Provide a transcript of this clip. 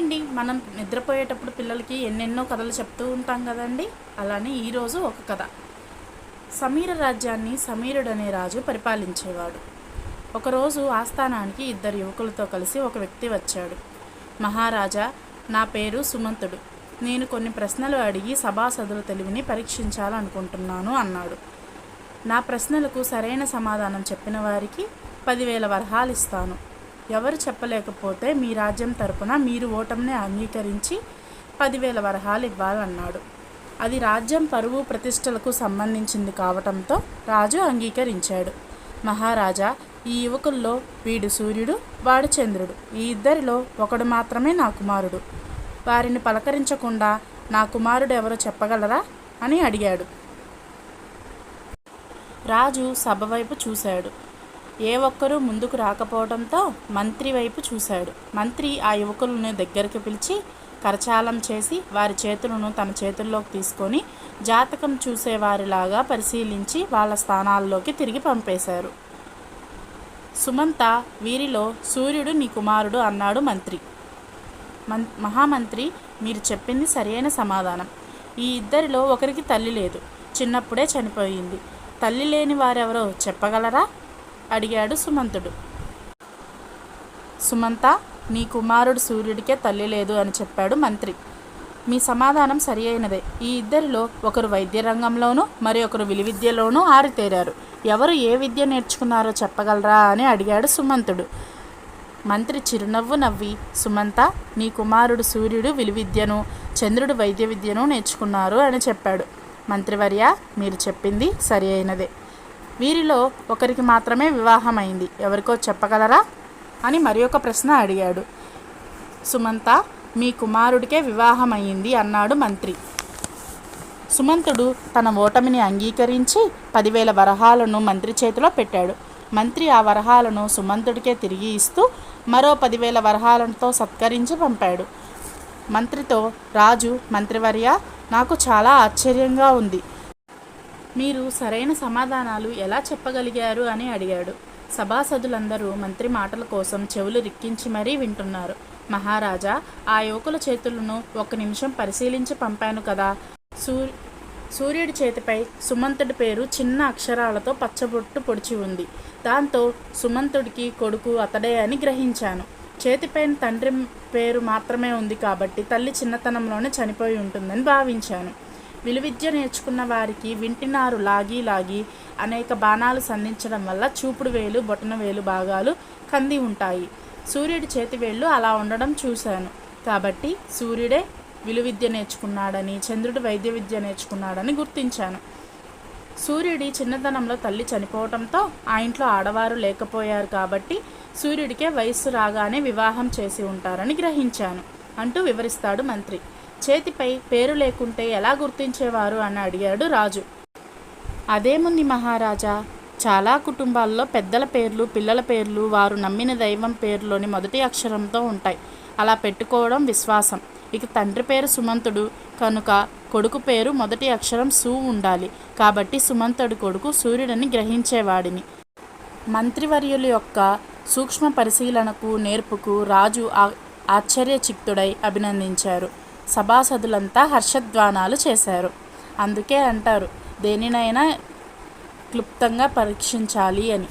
అండి. మనం నిద్రపోయేటప్పుడు పిల్లలకి ఎన్నెన్నో కథలు చెప్తూ ఉంటాం కదండి. అలానే ఈరోజు ఒక కథ. సమీర రాజ్యాన్ని సమీరుడు అనే రాజు పరిపాలించేవాడు. ఒకరోజు ఆస్థానానికి ఇద్దరు యువకులతో కలిసి ఒక వ్యక్తి వచ్చాడు. మహారాజా నా పేరు సుమంతుడు. నేను కొన్ని ప్రశ్నలు అడిగి సభాసదుల తెలివిని పరీక్షించాలనుకుంటున్నాను అన్నాడు. నా ప్రశ్నలకు సరైన సమాధానం చెప్పిన వారికి పదివేల వరహాలు ఇస్తాను ఎవరు చెప్పలేకపోతే మీ రాజ్యం తరపున మీరు ఓటమిని అంగీకరించి పదివేల వరహాలు ఇవ్వాలన్నాడు. అది రాజ్యం పరువు ప్రతిష్టలకు సంబంధించింది కావటంతో రాజు అంగీకరించాడు. మహారాజా ఈ యువకుల్లో వీడు సూర్యుడు వాడు చంద్రుడు. ఈ ఇద్దరిలో ఒకడు మాత్రమే నా కుమారుడు. వారిని పలకరించకుండా నా కుమారుడు ఎవరో చెప్పగలరా? అని అడిగాడు. రాజు సభ వైపు చూశాడు. ఏ ఒక్కరూ ముందుకు రాకపోవడంతో మంత్రి వైపు చూశాడు. మంత్రి ఆ యువకులను దగ్గరికి పిలిచి కరచాలం చేసి వారి చేతులను తన చేతుల్లోకి తీసుకొని జాతకం చూసేవారిలాగా పరిశీలించి వాళ్ళ స్థానాల్లోకి తిరిగి పంపేశారు. సుమంత వీరిలో సూర్యుడు నీ కుమారుడు అన్నాడు మంత్రి. మన్ మహామంత్రి మీరు చెప్పింది సరైన సమాధానం. ఈ ఇద్దరిలో ఒకరికి తల్లి లేదు. చిన్నప్పుడే చనిపోయింది. తల్లి లేని వారెవరో చెప్పగలరా? అడిగాడు సుమంతుడు. సుమంత నీ కుమారుడు సూర్యుడికే తల్లి లేదు అని చెప్పాడు మంత్రి. మీ సమాధానం సరి అయినదే ఈ ఇద్దరిలో ఒకరు వైద్య రంగంలోనూ మరి ఒకరు విలువిద్యలోనూ ఆరితేరారు. ఎవరు ఏ విద్య నేర్చుకున్నారో చెప్పగలరా? అని అడిగాడు సుమంతుడు. మంత్రి చిరునవ్వు నవ్వి సుమంత నీ కుమారుడు సూర్యుడు విలువిద్యను చంద్రుడు వైద్య విద్యను నేర్చుకున్నారు అని చెప్పాడు. మంత్రివర్య మీరు చెప్పింది సరి అయినదే వీరిలో ఒకరికి మాత్రమే వివాహమైంది. ఎవరికో చెప్పగలరా? అని మరి ఒక ప్రశ్న అడిగాడు. సుమంత మీ కుమారుడికే వివాహమయ్యింది అన్నాడు మంత్రి. సుమంతుడు తన ఓటమిని అంగీకరించి పదివేల వరహాలను మంత్రి చేతిలో పెట్టాడు. మంత్రి ఆ వరహాలను సుమంతుడికే తిరిగి ఇస్తూ మరో పదివేల వరహాలతో సత్కరించి పంపాడు. మంత్రితో రాజు మంత్రివర్య నాకు చాలా ఆశ్చర్యంగా ఉంది. మీరు సరైన సమాధానాలు ఎలా చెప్పగలిగారు అని అడిగాడు. సభాసదులందరూ మంత్రి మాటల కోసం చెవులు రిక్కించి మరీ వింటున్నారు. మహారాజా ఆ యువకుల చేతులను ఒక నిమిషం పరిశీలించి పంపాను కదా. సూర్య సూర్యుడి చేతిపై సుమంతుడి పేరు చిన్న అక్షరాలతో పచ్చబొట్టు పొడిచి ఉంది. దాంతో సుమంతుడికి కొడుకు అతడే అని గ్రహించాను. చేతిపైన తండ్రి పేరు మాత్రమే ఉంది కాబట్టి తల్లి చిన్నతనంలోనే చనిపోయి ఉంటుందని భావించాను. విలువిద్య నేర్చుకున్న వారికి వింటినారు లాగి లాగి అనేక బాణాలు సంధించడం వల్ల చూపుడు వేలు బొటన వేలు భాగాలు కంది ఉంటాయి. సూర్యుడి చేతి వేళ్ళు అలా ఉండడం చూశాను. కాబట్టి సూర్యుడే విలువిద్య నేర్చుకున్నాడని చంద్రుడు వైద్య విద్య నేర్చుకున్నాడని గుర్తించాను. సూర్యుడి చిన్నతనంలో తల్లి చనిపోవటంతో ఆ ఇంట్లో ఆడవారు లేకపోయారు కాబట్టి సూర్యుడికే వయస్సు రాగానే వివాహం చేసి ఉంటారని గ్రహించాను. అంటూ వివరిస్తాడు మంత్రి. చేతిపై పేరు లేకుంటే ఎలా గుర్తించేవారు అని అడిగాడు రాజు. అదేముంది మహారాజా? చాలా కుటుంబాల్లో పెద్దల పేర్లు పిల్లల పేర్లు వారు నమ్మిన దైవం పేరులోని మొదటి అక్షరంతో ఉంటాయి. అలా పెట్టుకోవడం విశ్వాసం. ఇక తండ్రి పేరు సుమంతుడు కనుక కొడుకు పేరు మొదటి అక్షరం సు ఉండాలి. కాబట్టి సుమంతుడి కొడుకు సూర్యుడని గ్రహించేవాడిని. మంత్రివర్యుల యొక్క సూక్ష్మ పరిశీలనకు నేర్పుకు రాజు ఆ- అభినందించారు. సభాసదులంతా హర్షధ్వానాలు చేశారు. అందుకే అంటారు దేనినైనా క్లుప్తంగా పరీక్షించాలి అని.